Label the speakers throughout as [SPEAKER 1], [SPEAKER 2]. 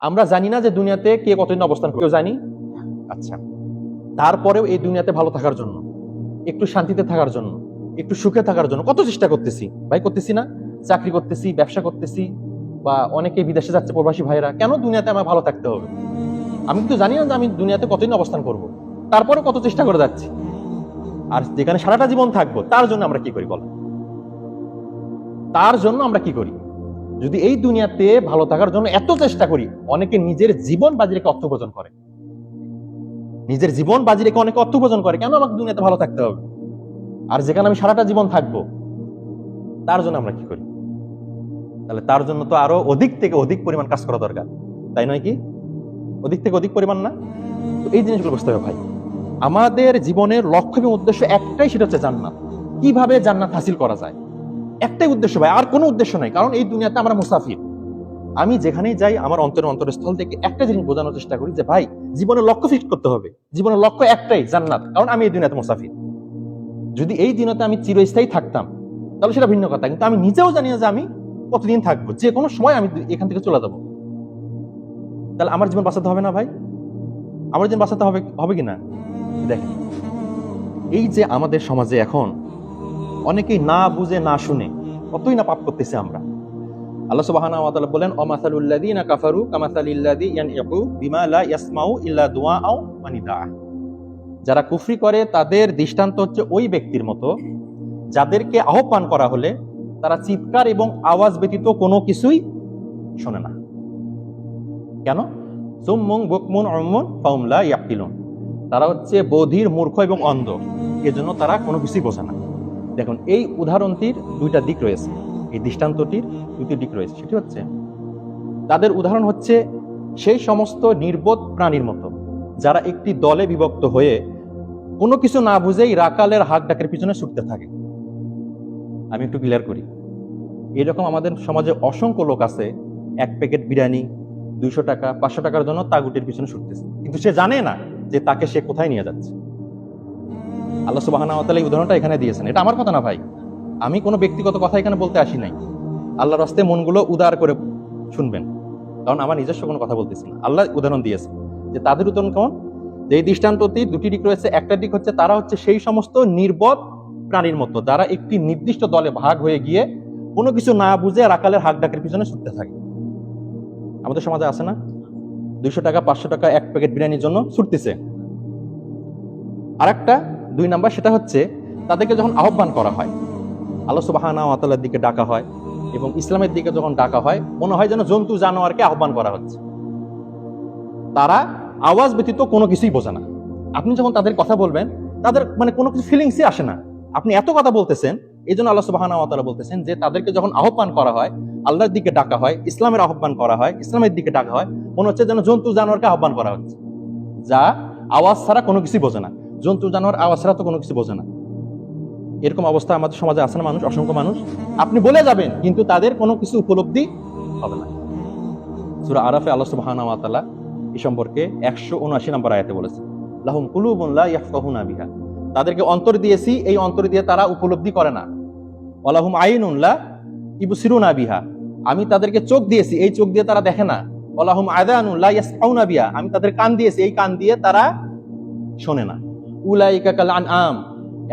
[SPEAKER 1] আমরা জানি না যে দুনিয়াতে কে কতদিন অবস্থান করে। জানি? আচ্ছা। তারপরেও এই দুনিয়াতে ভালো থাকার জন্য একটু শান্তিতে থাকার জন্য একটু সুখে থাকার জন্য কত চেষ্টা করতেছি। ভাই করতেছি না? চাকরি করতেছি ব্যবসা করতেছি বা অনেকে বিদেশে যাচ্ছে প্রবাসী ভাইরা কেন দুনিয়াতে আমার ভালো থাকতে হবে? আমি কিন্তু জানি না যে আমি দুনিয়াতে কতদিন অবস্থান করব। তারপরে কত চেষ্টা করে যাচ্ছি। আর যেখানে সারাটা জীবন থাকব তার জন্য আমরা কি করি বল? তার জন্য আমরা কি করি? যদি এই দুনিয়াতে ভালো থাকার জন্য এত চেষ্টা করি, অনেকে নিজের জীবন বাজি রেখে অর্থ উপার্জন করে। নিজের জীবন বাজি রেখে অনেকে অর্থ উপার্জন করে। কেন আমাকে দুনিয়াতে ভালো থাকতে হবে? আর যেখানে আমি সারাটা জীবন থাকব, তার জন্য আমরা কি করি? তাহলে তার জন্য তো আরও অধিক থেকে অধিক পরিমাণ কাজ করা দরকার। তাই নয় কি? অধিক থেকে অধিক পরিমাণ না? এই জিনিসগুলো বুঝতে হবে ভাই। আমাদের জীবনের লক্ষ্য এবং উদ্দেশ্য একটাই, সেটা হচ্ছে জান্নাত। কীভাবে জান্নাত হাসিল করা যায়? একটাই উদ্দেশ্য ভাই, আর কোনো উদ্দেশ্য নাই, কারণ এই দুনিয়াতে আমরা মুসাফির। আমি যেখানেই যাই, আমার অন্তর অন্তরস্থল থেকে একটা জিনিস বোঝানোর চেষ্টা করি যে, ভাই জীবনের লক্ষ্য ফিক্স করতে হবে। জীবনের লক্ষ্য একটাই, জান্নাত, কারণ আমি এই দুনিয়াতে মুসাফির। যদি এই দিনতে আমি চিরস্থায়ী থাকতাম, তাহলে সেটা ভিন্ন কথা, কিন্তু আমি নিজেও জানি যে আমি কতদিন থাকব, যে কোনো সময় আমি এখান থেকে চলে যাব। তাহলে আমার জীবন বাঁচাতে হবে না ভাই? আমার জীবন বাঁচাতে হবে হবে কি না এই যে আমাদের সমাজে এখন অনেকেই না বুঝে, না শুনে। কতই না পাপ করতেছে আমরা। আল্লাহ সুবহানাহু ওয়া তাআলা বলেন অমাসালুল্লাযীনা কাফারু কামাসালিল্লাযী ইয়ানইকু বিমা লা ইয়াসমাউ ইল্লা দুআআও ওয়া নিদা যারা কুফরি করে, তাদের দৃষ্টান্ত হচ্ছে ওই ব্যক্তির মতো, যাদেরকে আহ্বান করা হলে তারা চিৎকার এবং আওয়াজ ব্যতীত কোনো কিছুই শোনে না। কেন? সুম্মুং বুকমুন অমুন ফাউমলা ইয়াকিলুন তারা হচ্ছে বধির, মূর্খ এবং অন্ধ। এজন্য তারা কোনো কিছুই বোঝে না। দেখুন, এই উদাহরণটির দুইটা দিক রয়েছে। এই দৃষ্টান্তটির দুটি দিক রয়েছে, সেটি হচ্ছে, তাদের উদাহরণ হচ্ছে সেই সমস্ত নির্বোধ প্রাণীর মতো, যারা একটি দলে বিভক্ত হয়ে কোনো কিছু না বুঝেই রাকালের হাক ডাকের পিছনে ছুটতে থাকে। আমি একটু ক্লিয়ার করি। এরকম আমাদের সমাজে অসংখ্য লোক আছে, এক প্যাকেট বিরিয়ানি দুইশো টাকা, পাঁচশো টাকার জন্য তাগুটির পিছনে ছুটতেছে। কিন্তু সে জানে না যে তাকে সে কোথায় নিয়ে যাচ্ছে। আল্লাহ সুবাহ এই উদাহরণটা এখানে দিয়েছেন। এটা আমার কথা না ভাই। আমি কোনো ব্যক্তিগত কথা এখানে বলতে আসি নাই। আল্লাহর রাস্তে মনগুলো উদার করে শুনবেন। কারণ আমার নিজস্ব কোনো কথা বলতেছি না। আল্লাহ উদাহরণ দিয়েছে যে তাদের উদাহরণ কেমন? যে এই দৃষ্টান্তটি দুটি দিক রয়েছে। একটা দিক হচ্ছে তারা হচ্ছে সেই সমস্ত নির্বোধ প্রাণীর মতো। যারা একটি নির্দিষ্ট দলে ভাগ হয়ে গিয়ে কোনো কিছু না বুঝে রাকালের হাক ডাকের পিছনে ছুটতে থাকে। আমাদের সমাজে আছে না? দুইশো টাকা, পাঁচশো টাকা, এক প্যাকেট বিরিয়ানির জন্য ছুটতেছে। আর একটা দুই নাম্বার সেটা হচ্ছে তাদেরকে যখন আহ্বান করা হয়, আল্লাহ সুবাহানা আতালার দিকে ডাকা হয় এবং ইসলামের দিকে যখন ডাকা হয়, মনে হয় যেন জন্তু জানোয়ারকে আহ্বান করা হচ্ছে। তারা আওয়াজ ব্যতীত কোনো কিছুই বোঝে না। আপনি যখন তাদের কথা বলবেন, তাদের মানে কোনো কিছু ফিলিংসই আসে না। আপনি এত কথা বলতেছেন এই জন্য আল্লাহ সুবাহানা আতালা বলতেছেন যে তাদেরকে যখন আহ্বান করা হয়, আল্লাহর দিকে ডাকা হয়, ইসলামের আহ্বান করা হয়, ইসলামের দিকে ডাকা হয়, মনে হচ্ছে যেন জন্তু জানোয়ারকে আহ্বান করা হচ্ছে। যা আওয়াজ ছাড়া কোনো কিছুই বোঝে না। জন্তু, জানোয়ার, আওয়াজ ছাড়া তো কোনো কিছু বোঝে না। এরকম অবস্থা আমাদের সমাজে আছে না মানুষ, অসংখ্য মানুষ? আপনি বলে যাবেন, কিন্তু তাদের কোনো কিছু উপলব্ধি হবে না। সুরা আরাফে আল্লাহ সুবহানাহু ওয়া তাআলা সম্পর্কে একশো উনআশি নম্বর আয়াতে বলেছে, লাহুম কুলুবুন লা ইয়াফকাহুনা বিহা। তাদেরকে অন্তর দিয়েছি, এই অন্তর দিয়ে তারা উপলব্ধি করে না। ওয়ালাহুম আইনুন লা ইবসিরুনা বিহা। আমি তাদেরকে চোখ দিয়েছি, এই চোখ দিয়ে তারা দেখে না। ওয়ালাহুম আদানুন লা ইয়াসমাউনা বিহা। আমি তাদের কান দিয়েছি, এই কান দিয়ে তারা শোনে না। উলাইকা কাল আনআম।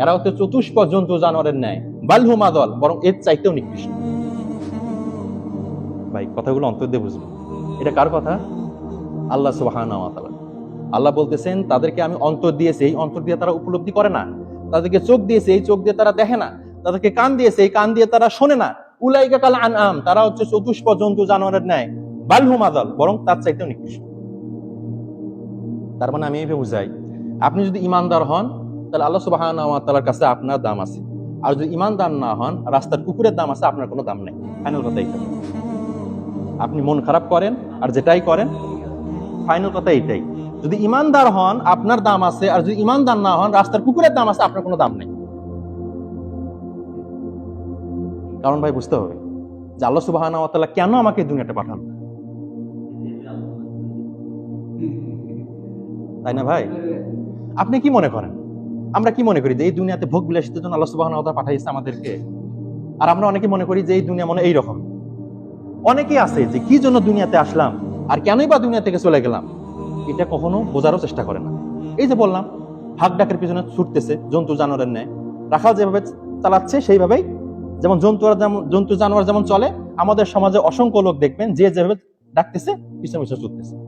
[SPEAKER 1] এরা হচ্ছে চতুষ্প জন্তু জানোয়ারের ন্যায়। বালহুমা দল বরং এর চাইতেও নিকৃষ্ট। ভাই, কথাগুলো অন্তর দিয়ে বুঝবেন। এটা কার কথা? আল্লাহ তাআলা। আল্লাহ বলতেছেন, তাদেরকে আমি অন্তর দিয়েছি এই অন্তর দিয়ে তারা উপলব্ধি করে না। তাদেরকে চোখ দিয়েছে এই চোখ দিয়ে তারা দেখে না। তাদেরকে কান দিয়েছে এই কান দিয়ে তারা শোনে না। উলাইকা কাল আন আম তারা হচ্ছে চতুষ্প জন্তু জানোয়ারের ন্যায়। বালহুমা দল বরং তার চাইতেও নিকৃষ্ট। তার মানে আমি এইভাবে বুঝাই আপনি যদি ইমানদার হন, তাহলে আল্লাহ ওয়া কাছে আপনার দাম আছে। আর যদি ইমানদার না হন, রাস্তার কুকুরের দাম আছে, আপনার কোনো দাম নেই। ফাইনাল কথা এইটা আপনি মন খারাপ করেন, আর যেটাই করেন ফাইনাল কথা এইটাই যদি ইমানদার হন, আপনার দাম আছে, আর যদি ইমানদার না হন, রাস্তার কুকুরের দাম আছে, আপনার কোনো দাম নেই। কারণ ভাই, বুঝতে হবে যে আল্লাহ ওয়া কেন আমাকে দুনিয়াতে পাঠান? তাই না ভাই? আপনি কি মনে করেন? আমরা কি মনে করি যে এই দুনিয়াতে ভোগ বিলাসিতার জন্য আল্লাহ সুবহানাহু ওয়া পাঠাইছে আমাদেরকে? আর আমরা অনেকে মনে করি যে এই দুনিয়া মনে এইরকম। অনেকেই আছে যে কি জন্য দুনিয়াতে আসলাম? আর কেনই বা দুনিয়া থেকে চলে গেলাম? এটা কখনো বোঝারও চেষ্টা করে না। এই যে বললাম ভাগ ডাকের পিছনে ছুটতেছে, জন্তু জানোয়ারের ন্যায়। রাখাল যেভাবে চালাচ্ছে, সেইভাবেই যেমন জন্তু যেমন জন্তু জানোয়ার যেমন চলে, আমাদের সমাজে অসংখ্য লোক দেখবেন যে যেভাবে ডাকতেছে, পিছনে পিছনে ছুটতেছে।